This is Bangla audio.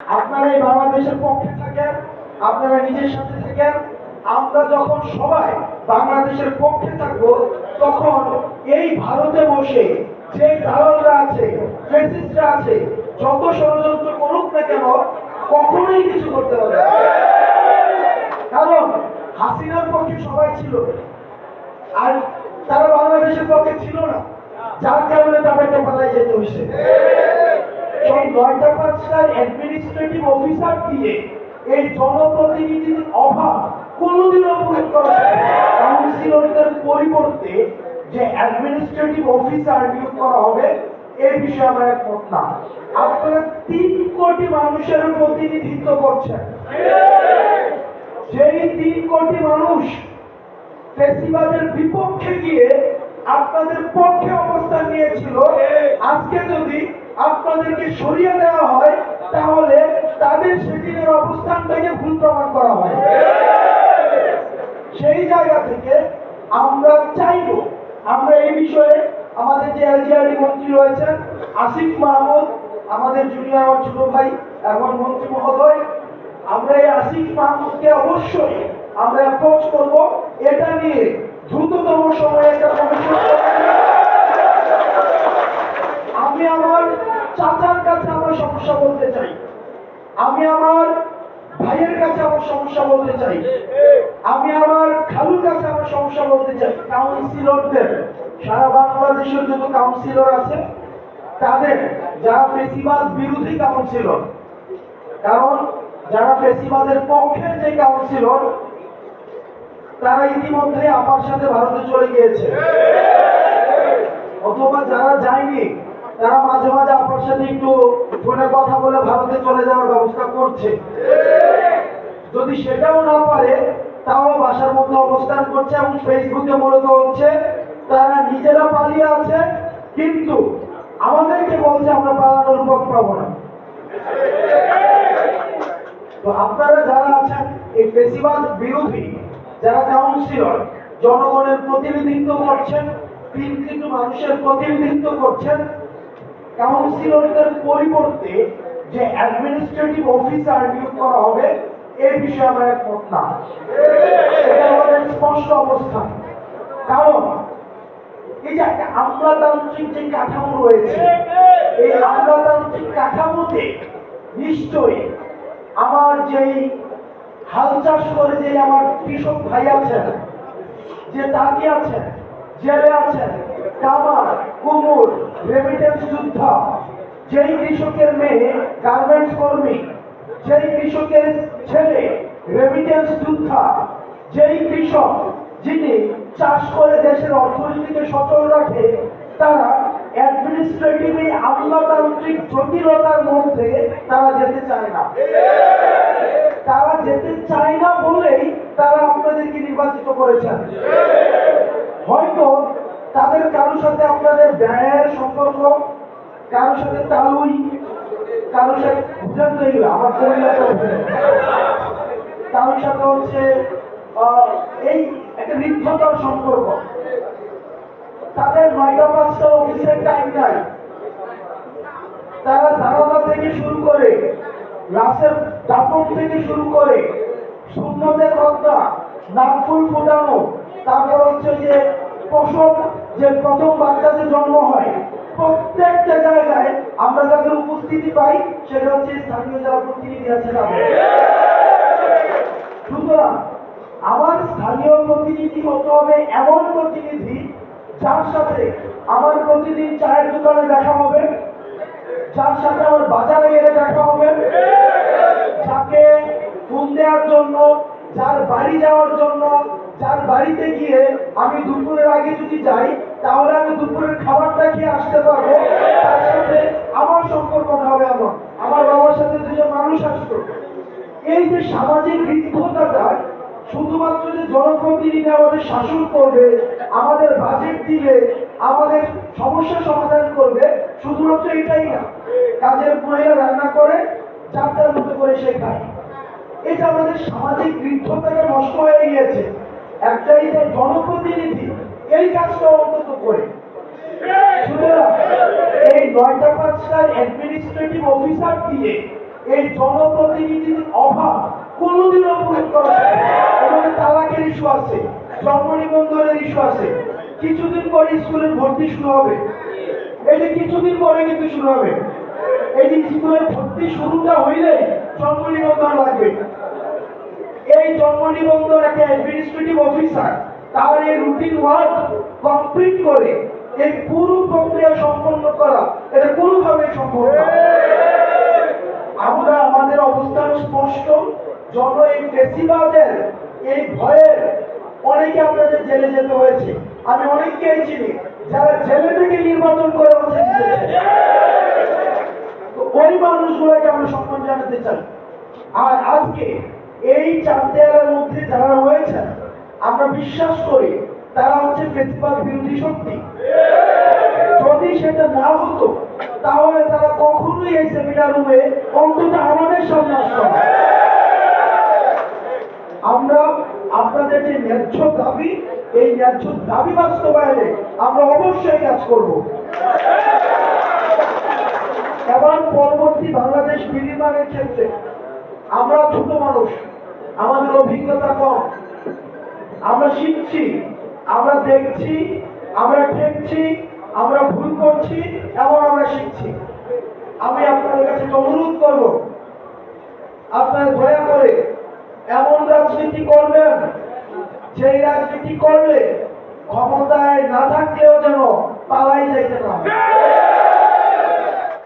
আপনারা এই বাংলাদেশের পক্ষে থাকেন, আপনারা নিজের সাথে থাকেন, আমরা যখন সবাই বাংলাদেশের পক্ষে থাকব, তখন এই ভারতে বসে যে দালালরা আছে ফেসিস্টরা আছে, যত ষড়যন্ত্র করুক না কেন, কখনোই কিছু করতে পারবে। কারণ হাসিনার পক্ষে সবাই ছিল, আর তারা বাংলাদেশের পক্ষে ছিল না যার কারণে তাদেরকে পালাই যেতে হয়েছে এই নয়টা পাঁচটার অ্যাডমিনিস্ট্রেটিভ অফিসার দিয়ে এই জনপ্রতিনিধির অভাব কোনোদিনও পূরণ করা কাউন্সিলরদের পরিবর্তে যে অ্যাডমিনিস্ট্রেটিভ অফিসার নিয়োগ করা হবে এই বিষয়ে আমরা একমত না। আপনারা তিন কোটি মানুষের প্রতিনিধিত্ব করছেন। যেই তিন কোটি মানুষ ফেসিবাদের বিপক্ষে গিয়ে আপনাদের পক্ষে অবস্থান নিয়েছিল। আজকে যদি আপনাদেরকে সরিয়ে দেওয়া হয়, তাহলে তাদের সেদিনের অবস্থানটাকে ভুল প্রমাণ করা হয়। সেই জায়গা থেকে আমরা চাইব, আমরা এই বিষয়ে আমাদের যে এলজিআরডি মন্ত্রী রয়েছেন, আসিফ মাহমুদ, আমাদের জুনিয়র আমার ছোট ভাই এখন মন্ত্রী মহোদয়, আমরা এই আসিফ মাহমুদকে অবশ্যই আমরা অ্যাপ্রোচ করব। এটা নিয়ে দ্রুততম সময়ে একটা কমিশন আমি আমার চাচার কাছে আমার সমস্যা বলতে চাই। আমি আমার ভাইয়ের কাছে আমার সমস্যা বলতে চাই। আমি আমার খালুর কাছে আমার সমস্যা বলতে চাই। কাউন্সিলরদের সারা বাংলাদেশের যত কাউন্সিলর আছে, তাদের যারা ফেসিবাদ বিরোধী কাউন্সিলর কারণ যারা ফেসিবাদের পক্ষের যে কাউন্সিলর তারা ইতিমধ্যে আপার সাথে ভারতে চলে গিয়েছে। অথবা যারা যায়নি তারা মাঝে মাঝে আপনার সাথে একটু ফোনে কথা বলে ভারতে চলে যাওয়ার ব্যবস্থা করছে। যদি সেটাও না পারে, তাও বাসার মধ্যে অবস্থান করছে এবং ফেসবুকে মূলত হচ্ছে তারা নিজেরা পালিয়ে আছে, কিন্তু আমাদেরকে বলছে আমরা পালানোর পথ পাবো না। তো আপনারা যারা আছেন, এই ফেসিবাদ বিরোধী, যারা কাউন্সিলর জনগণের প্রতিনিধিত্ব করছেন, তিন কিন্তু মানুষের প্রতিনিধিত্ব করছেন কাউন্সিলরদের পরিবর্তে যে অ্যাডমিনিস্ট্রেটিভ অফিসার নিয়োগ করা হবে এই বিষয়ে আমরা একমত না। এটা আমাদের স্পষ্ট অবস্থান। কারণ এই যে একটা আমলাতান্ত্রিক যে কাঠামো রয়েছে, এই আমলাতান্ত্রিক কাঠামোতে নিশ্চয়ই আমার যেই হাল চাষ করে যে আমার কৃষক ভাই আছেন, যে তাঁতি আছেন, জেলে আছেন কামার কুমুর রেমিটেন্স যোদ্ধা। যেই কৃষকের মেয়ে গার্মেন্টস কর্মী, যেই কৃষকের ছেলে রেমিটেন্স যোদ্ধা, যেই কৃষক যিনি চাষ করে দেশের অর্থনীতিকে সচল রাখে, তারা অ্যাডমিনিস্ট্রেটিভ আমলাতান্ত্রিক জটিলতার মধ্যে তারা যেতে চায় না। তারা যেতে চায় না বলেই তারা আপনাদেরকে নির্বাচিত করেছেন। হয়তো তাদের কারোর সাথে আপনাদের ব্যয়ের সম্পর্ক, কারোর সাথে তালুই, কারোর সাথে আমার পরিণত কারোর সাথে হচ্ছে এই একটা ঋদ্ধতার সম্পর্ক। তাদের নয়টা পাঁচটা অফিসের টাইম নাই। তারা জানালা থেকে শুরু করে লাশের দাপন থেকে শুরু করে শূন্যদের হত্যা নাকফুল ফোটানো, তারপর হচ্ছে যে প্রসব যে প্রথম বাচ্চা যে জন্ম হয়, প্রত্যেকটা জায়গায় আমরা যাদের উপস্থিতি পাই, সেটা হচ্ছে স্থানীয় যারা প্রতিনিধি আছে তাদের। সুতরাং আমার স্থানীয় প্রতিনিধি হতে হবে এমন প্রতিনিধি যার সাথে আমার প্রতিদিন চায়ের দোকানে দেখা হবে, যার সাথে আমার বাজারে গেলে দেখা হবে, যাকে ফোন দেওয়ার জন্য, যার বাড়ি যাওয়ার জন্য বাড়িতে গিয়ে আমি দুপুরের আগে যদি যাই, তাহলে আমি দুপুরের খাবারটা খেয়ে আসতে পারব। তার সাথে আমার সম্পর্কটা হবে আমার আমার বাবার সাথে দুজন মানুষ আসতো। এই যে সামাজিক ঋদ্ধতাটা শুধুমাত্র যে জনপ্রতিনিধি আমাদের শাসন করবে, আমাদের বাজেট দিবে, আমাদের সমস্যা সমাধান করবে, শুধুমাত্র এটাই না। কাজের মহিলা রান্না করে, যার মতো করে সে খায় যে আমাদের সামাজিক ঋদ্ধতাটা নষ্ট হয়ে গিয়েছে একটাই যে জনপ্রতিনিধি এই কাজটা অন্তত করে। এই নয়টা পাঁচটার অ্যাডমিনিস্ট্রেটিভ অফিসার দিয়ে এই জনপ্রতিনিধির অভাব কোনোদিনও পূরণ করা না। তালাকের ইস্যু আছে জন্ম নিবন্ধনের ইস্যু আছে। কিছুদিন পরে স্কুলের ভর্তি শুরু হবে। যে কিছুদিন পরে কিন্তু শুরু হবে। যে স্কুলের ভর্তি শুরুটা হইলে জন্ম নিবন্ধন লাগবে। এই জন্ম নিবন্ধন একটা অ্যাডমিনিস্ট্রেটিভ অফিসার তার এই রুটিন ওয়ার্ক কমপ্লিট করে এই পুরো প্রক্রিয়া সম্পন্ন করা, এটা কোনোভাবে সম্ভব আমরা আমাদের অবস্থান স্পষ্ট, জন এই ফেসিবাদের এই ভয়ের অনেকে আপনাদের জেলে যেতে হয়েছে। আমি অনেককেই চিনি, যারা জেলে থেকে নির্বাচন করে হচ্ছে ওই মানুষগুলোকে আমরা সম্মান জানাতে চাই। আর আজকে এই চার দেয়ালের মধ্যে যারা রয়েছেন, আমরা বিশ্বাস করি তারা হচ্ছে ফেসিবাদ বিরোধী শক্তি। যদি সেটা না হতো, তাহলে তারা কখনোই এই সেমিনার রুমে অন্তত আমাদের সামনে আসতো আমরা আপনাদের যে ন্যায্য দাবি, এই ন্যায্য দাবি বাস্তবায়নে আমরা অবশ্যই কাজ করব। এবার পরবর্তী বাংলাদেশ বিনির্মাণের ক্ষেত্রে আমরা ছোট মানুষ। অভিজ্ঞতা কম। আমরা শিখছি, আমরা দেখছি, আমরা ঠেকছি, আমরা ভুল করছি এবং আমরা শিখছি। আমি আপনাদের কাছে অনুরোধ করব। আপনারা দয়া করে এমন রাজনীতি করবেন, যেই রাজনীতি করলে ক্ষমতায় না থাকলেও যেন পালাই যাইতে না।